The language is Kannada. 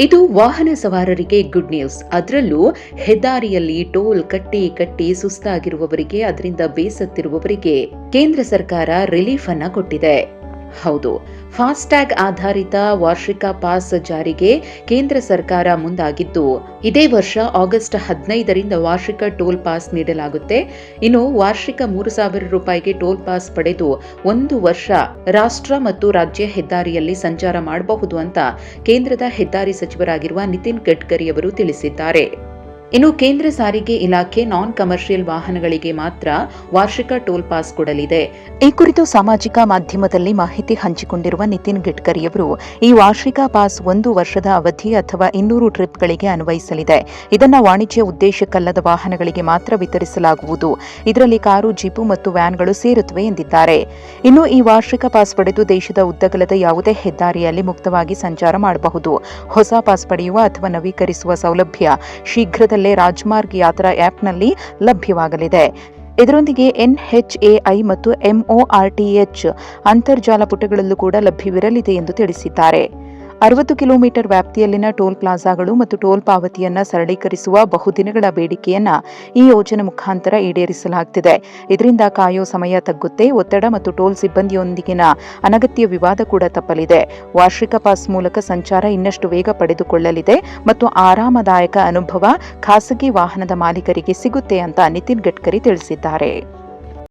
ಇದು ವಾಹನ ಸವಾರರಿಗೆ ಗುಡ್ ನ್ಯೂಸ್ ಅದರಲ್ಲೂ ಹೆದ್ದಾರಿಯಲ್ಲಿ ಟೋಲ್ ಕಟ್ಟಿ ಕಟ್ಟಿ ಸುಸ್ತಾಗಿರುವವರಿಗೆ, ಅದರಿಂದ ಬೇಸತ್ತಿರುವವರಿಗೆ ಕೇಂದ್ರ ಸರ್ಕಾರ ರಿಲೀಫ್ ಅನ್ನ ಕೊಟ್ಟಿದೆ. ಹೌದು. ಫಾಸ್ಟ್ಯಾಗ್ ಆಧಾರಿತ ವಾರ್ಷಿಕ ಪಾಸ್ ಜಾರಿಗೆ ಕೇಂದ್ರ ಸರ್ಕಾರ ಮುಂದಾಗಿದ್ದು, ಇದೇ ವರ್ಷ ಆಗಸ್ಟ್ ಹದಿನೈದರಿಂದ ವಾರ್ಷಿಕ ಟೋಲ್ ಪಾಸ್ ನೀಡಲಾಗುತ್ತೆ. ಇನ್ನು ವಾರ್ಷಿಕ ಮೂರು ಸಾವಿರ ರೂಪಾಯಿಗೆ ಟೋಲ್ ಪಾಸ್ ಪಡೆದು ಒಂದು ವರ್ಷ ರಾಷ್ಟ್ರ ಮತ್ತು ರಾಜ್ಯ ಹೆದ್ದಾರಿಯಲ್ಲಿ ಸಂಚಾರ ಮಾಡಬಹುದು ಅಂತ ಕೇಂದ್ರದ ಹೆದ್ದಾರಿ ಸಚಿವರಾಗಿರುವ ನಿತಿನ್ ಗಡ್ಕರಿ ಅವರು ತಿಳಿಸಿದ್ದಾರೆ. ಇನ್ನು ಕೇಂದ್ರ ಸಾರಿಗೆ ಇಲಾಖೆ ನಾನ್ ಕಮರ್ಷಿಯಲ್ ವಾಹನಗಳಿಗೆ ಮಾತ್ರ ವಾರ್ಷಿಕ ಟೋಲ್ ಪಾಸ್ ಕೊಡಲಿದೆ. ಈ ಕುರಿತು ಸಾಮಾಜಿಕ ಮಾಧ್ಯಮದಲ್ಲಿ ಮಾಹಿತಿ ಹಂಚಿಕೊಂಡಿರುವ ನಿತಿನ್ ಗಡ್ಕರಿಯವರು, ಈ ವಾರ್ಷಿಕ ಪಾಸ್ ಒಂದು ವರ್ಷದ ಅವಧಿ ಅಥವಾ ಇನ್ನೂರು ಟ್ರಿಪ್ಗಳಿಗೆ ಅನ್ವಯಿಸಲಿದೆ. ಇದನ್ನು ವಾಣಿಜ್ಯ ಉದ್ದೇಶಕ್ಕಲ್ಲದ ವಾಹನಗಳಿಗೆ ಮಾತ್ರ ವಿತರಿಸಲಾಗುವುದು. ಇದರಲ್ಲಿ ಕಾರು, ಜೀಪು ಮತ್ತು ವ್ಯಾನ್ಗಳು ಸೇರುತ್ತವೆ ಎಂದಿದ್ದಾರೆ. ಇನ್ನು ಈ ವಾರ್ಷಿಕ ಪಾಸ್ ಪಡೆದು ದೇಶದ ಉದ್ದಗಲದ ಯಾವುದೇ ಹೆದ್ದಾರಿಯಲ್ಲಿ ಮುಕ್ತವಾಗಿ ಸಂಚಾರ ಮಾಡಬಹುದು. ಹೊಸ ಪಾಸ್ ಪಡೆಯುವ ಅಥವಾ ನವೀಕರಿಸುವ ಸೌಲಭ್ಯ ಶೀಘ್ರದಲ್ಲೇ ರಾಜ್ಮಾರ್ಗ್ ಯಾತ್ರಾ ಆ್ಯಪ್ನಲ್ಲಿ ಲಭ್ಯವಾಗಲಿದೆ. ಇದರೊಂದಿಗೆ ಎನ್ಎಚ್ಎಐ ಮತ್ತು ಎಂಒಆರ್ಟಿಎಚ್ ಅಂತರ್ಜಾಲ ಪುಟಗಳಲ್ಲೂ ಕೂಡ ಲಭ್ಯವಿರಲಿದೆ ಎಂದು ತಿಳಿಸಿದ್ದಾರೆ. ಅರವತ್ತು ಕಿಲೋಮೀಟರ್ ವ್ಯಾಪ್ತಿಯಲ್ಲಿನ ಟೋಲ್ ಪ್ಲಾಜಾಗಳು ಮತ್ತು ಟೋಲ್ ಪಾವತಿಯನ್ನ ಸರಳೀಕರಿಸುವ ಬಹುದಿನಗಳ ಬೇಡಿಕೆಯನ್ನ ಈ ಯೋಜನೆ ಮುಖಾಂತರ ಈಡೇರಿಸಲಾಗುತ್ತಿದೆ ಇದರಿಂದ ಕಾಯೋ ಸಮಯ ತಗ್ಗುತ್ತೆ, ಒತ್ತಡ ಮತ್ತು ಟೋಲ್ ಸಿಬ್ಬಂದಿಯೊಂದಿಗಿನ ಅನಗತ್ಯ ವಿವಾದ ಕೂಡ ತಪ್ಪಲಿದೆ. ವಾರ್ಷಿಕ ಪಾಸ್ ಮೂಲಕ ಸಂಚಾರ ಇನ್ನಷ್ಟು ವೇಗ ಪಡೆದುಕೊಳ್ಳಲಿದೆ ಮತ್ತು ಆರಾಮದಾಯಕ ಅನುಭವ ಖಾಸಗಿ ವಾಹನದ ಮಾಲೀಕರಿಗೆ ಸಿಗುತ್ತೆ ಅಂತ ನಿತಿನ್ ಗಡ್ಕರಿ ತಿಳಿಸಿದ್ದಾರೆ.